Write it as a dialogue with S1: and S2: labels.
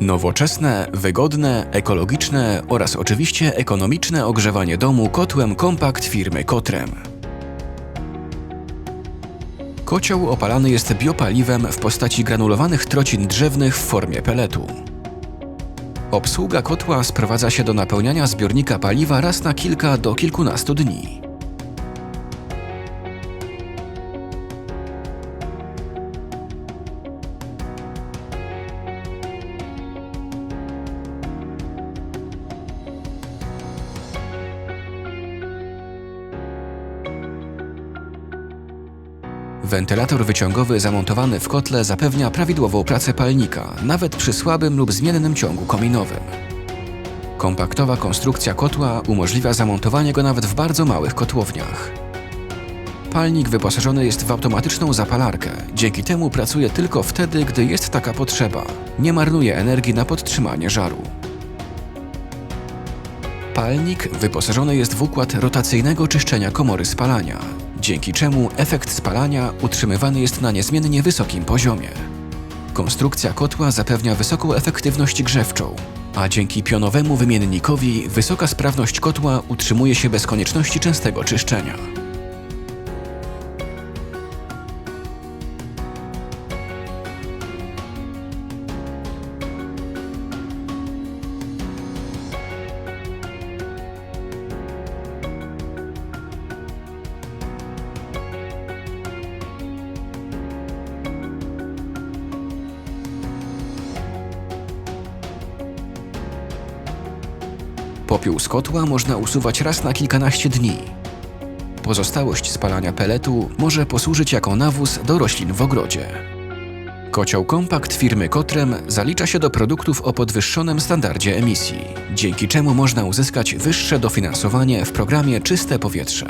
S1: Nowoczesne, wygodne, ekologiczne oraz oczywiście ekonomiczne ogrzewanie domu kotłem kompakt firmy Kotrem. Kocioł opalany jest biopaliwem w postaci granulowanych trocin drzewnych w formie peletu. Obsługa kotła sprowadza się do napełniania zbiornika paliwa raz na kilka do kilkunastu dni. Wentylator wyciągowy zamontowany w kotle zapewnia prawidłową pracę palnika, nawet przy słabym lub zmiennym ciągu kominowym. Kompaktowa konstrukcja kotła umożliwia zamontowanie go nawet w bardzo małych kotłowniach. Palnik wyposażony jest w automatyczną zapalarkę, dzięki temu pracuje tylko wtedy, gdy jest taka potrzeba. Nie marnuje energii na podtrzymanie żaru. Palnik wyposażony jest w układ rotacyjnego czyszczenia komory spalania, dzięki czemu efekt spalania utrzymywany jest na niezmiennie wysokim poziomie. Konstrukcja kotła zapewnia wysoką efektywność grzewczą, a dzięki pionowemu wymiennikowi wysoka sprawność kotła utrzymuje się bez konieczności częstego czyszczenia. Popiół z kotła można usuwać raz na kilkanaście dni. Pozostałość spalania peletu może posłużyć jako nawóz do roślin w ogrodzie. Kocioł kompakt firmy Kotrem zalicza się do produktów o podwyższonym standardzie emisji, dzięki czemu można uzyskać wyższe dofinansowanie w programie Czyste Powietrze.